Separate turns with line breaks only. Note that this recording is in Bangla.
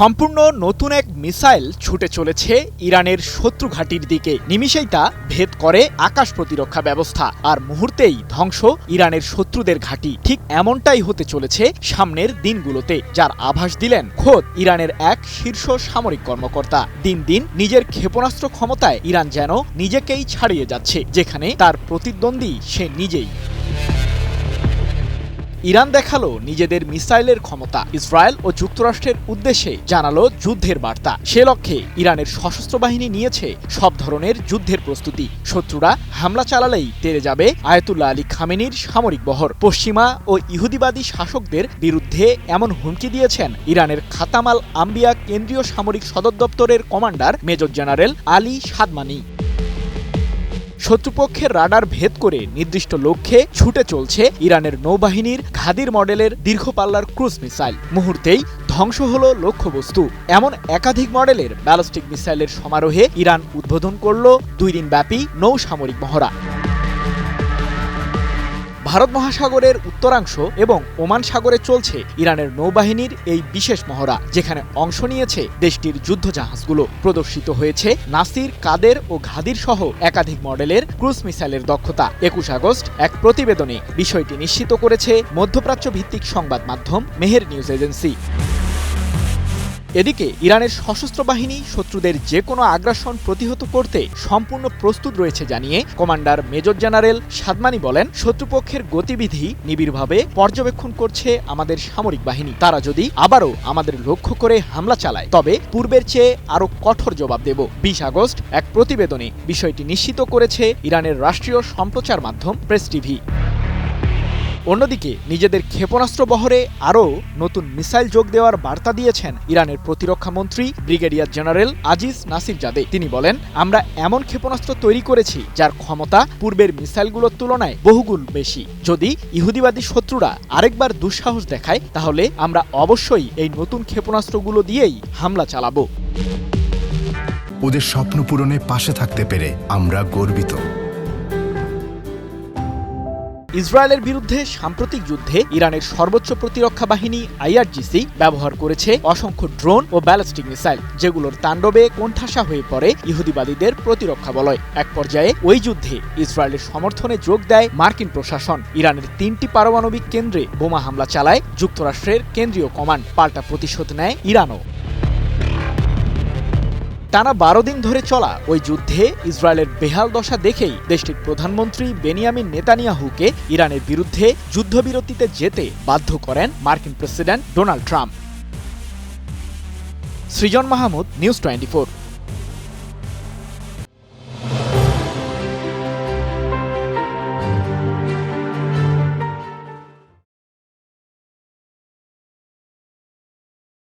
সম্পূর্ণ নতুন এক মিসাইল ছুটে চলেছে ইরানের শত্রু ঘাঁটির দিকে নিমিষেই তা ভেদ করে আকাশ প্রতিরক্ষা ব্যবস্থা আর মুহূর্তেই ধ্বংস ইরানের শত্রুদের ঘাঁটি ঠিক এমনটাই হতে চলেছে সামনের দিনগুলোতে যার আভাস দিলেন খোদ ইরানের এক শীর্ষ সামরিক কর্মকর্তা দিন দিন নিজের ক্ষেপণাস্ত্র ক্ষমতায় ইরান যেন নিজেকেই ছাড়িয়ে যাচ্ছে যেখানে তার প্রতিদ্বন্দ্বী সে নিজেই ইরান দেখালো নিজেদের মিসাইলের ক্ষমতা ইসরায়েল ও যুক্তরাষ্ট্রের উদ্দেশ্যে জানালো যুদ্ধের বার্তা সে লক্ষ্যে ইরানের সশস্ত্র বাহিনী নিয়েছে সব ধরনের যুদ্ধের প্রস্তুতি শত্রুরা হামলা চালালেই তেরে যাবে আয়তুল্লাহ আলী খামেনির সামরিক বহর পশ্চিমা ও ইহুদিবাদী শাসকদের বিরুদ্ধে এমন হুমকি দিয়েছেন ইরানের খাতামাল আম্বিয়া কেন্দ্রীয় সামরিক সদর দপ্তরের commander major general Ali Shadmani শত্রুপক্ষের রাডার ভেদ করে নির্দিষ্ট লক্ষ্যে ছুটে চলছে ইরানের নৌবাহিনীর খাদির মডেলের দীর্ঘ পাল্লার ক্রুজ মিসাইল মুহূর্তেই ধ্বংস হল লক্ষ্যবস্তু এমন একাধিক মডেলের ব্যালিস্টিক মিসাইলের সমারোহে ইরান উদ্বোধন করল দুই দিনব্যাপী সামরিক মহড়া ভারত মহাসাগরের উত্তরাংশ এবং ওমান সাগরে চলছে ইরানের নৌবাহিনীর এই বিশেষ মহড়া যেখানে অংশ নিয়েছে দেশটির যুদ্ধ জাহাজগুলো প্রদর্শিত হয়েছে নাসির কাদের ও ঘাদির সহ একাধিক মডেলের ক্রুজ মিসাইলের দক্ষতা একুশ আগস্ট এক প্রতিবেদনে বিষয়টি নিশ্চিত করেছে মধ্যপ্রাচ্য ভিত্তিক সংবাদ মাধ্যম মেহের নিউজ এজেন্সি এদিকে ইরানের সশস্ত্র বাহিনী শত্রুদের যে কোনো আগ্রাসন প্রতিহত করতে সম্পূর্ণ প্রস্তুত রয়েছে জানিয়ে কমান্ডার মেজর জেনারেল সাদমানি বলেন শত্রুপক্ষের গতিবিধি নিবিড়ভাবে পর্যবেক্ষণ করছে আমাদের সামরিক বাহিনী তারা যদি আবারও আমাদের লক্ষ্য করে হামলা চালায় তবে পূর্বের চেয়ে আরও কঠোর জবাব দেব বিশ আগস্ট এক প্রতিবেদনে বিষয়টি নিশ্চিত করেছে ইরানের রাষ্ট্রীয় সম্প্রচার মাধ্যম প্রেস টিভি অন্যদিকে নিজেদের ক্ষেপণাস্ত্র বহরে আরও নতুন মিসাইল যোগ দেওয়ার বার্তা দিয়েছেন ইরানের প্রতিরক্ষা মন্ত্রী brigadier general Aziz Nasirzadeh তিনি বলেন আমরা এমন ক্ষেপণাস্ত্র তৈরি করেছি যার ক্ষমতা পূর্বের মিসাইলগুলোর তুলনায় বহুগুণ বেশি যদি ইহুদিবাদী শত্রুরা আরেকবার দুঃসাহস দেখায় তাহলে আমরা অবশ্যই এই নতুন ক্ষেপণাস্ত্রগুলো দিয়েই হামলা চালাবো ওদের স্বপ্ন পূরণে পাশে থাকতে পেরে আমরা গর্বিত ইসরায়েলের বিরুদ্ধে সাম্প্রতিক যুদ্ধে ইরানের সর্বোচ্চ প্রতিরক্ষা বাহিনী আইআরজিসি ব্যবহার করেছে অসংখ্য ড্রোন ও ব্যালিস্টিক মিসাইল যেগুলোর তাণ্ডবে কোণঠাসা হয়ে পড়ে ইহুদিবাদীদের প্রতিরক্ষা বলয় এক পর্যায়ে ওই যুদ্ধে ইসরায়েলের সমর্থনে যোগ দেয় মার্কিন প্রশাসন ইরানের তিনটি পারমাণবিক কেন্দ্রে বোমা হামলা চালায় যুক্তরাষ্ট্রের কেন্দ্রীয় কমান্ড পাল্টা প্রতিশোধ নেয় ইরানও টানা বারো দিন ধরে চলা ওই যুদ্ধে ইসরায়েলের বেহাল দশা দেখেই দেশটির প্রধানমন্ত্রী বেনিয়ামিন নেতানিয়াহুকে ইরানের বিরুদ্ধে যুদ্ধবিরতিতে যেতে বাধ্য করেন মার্কিন president Donald Trump
Srijan Mahmud news twenty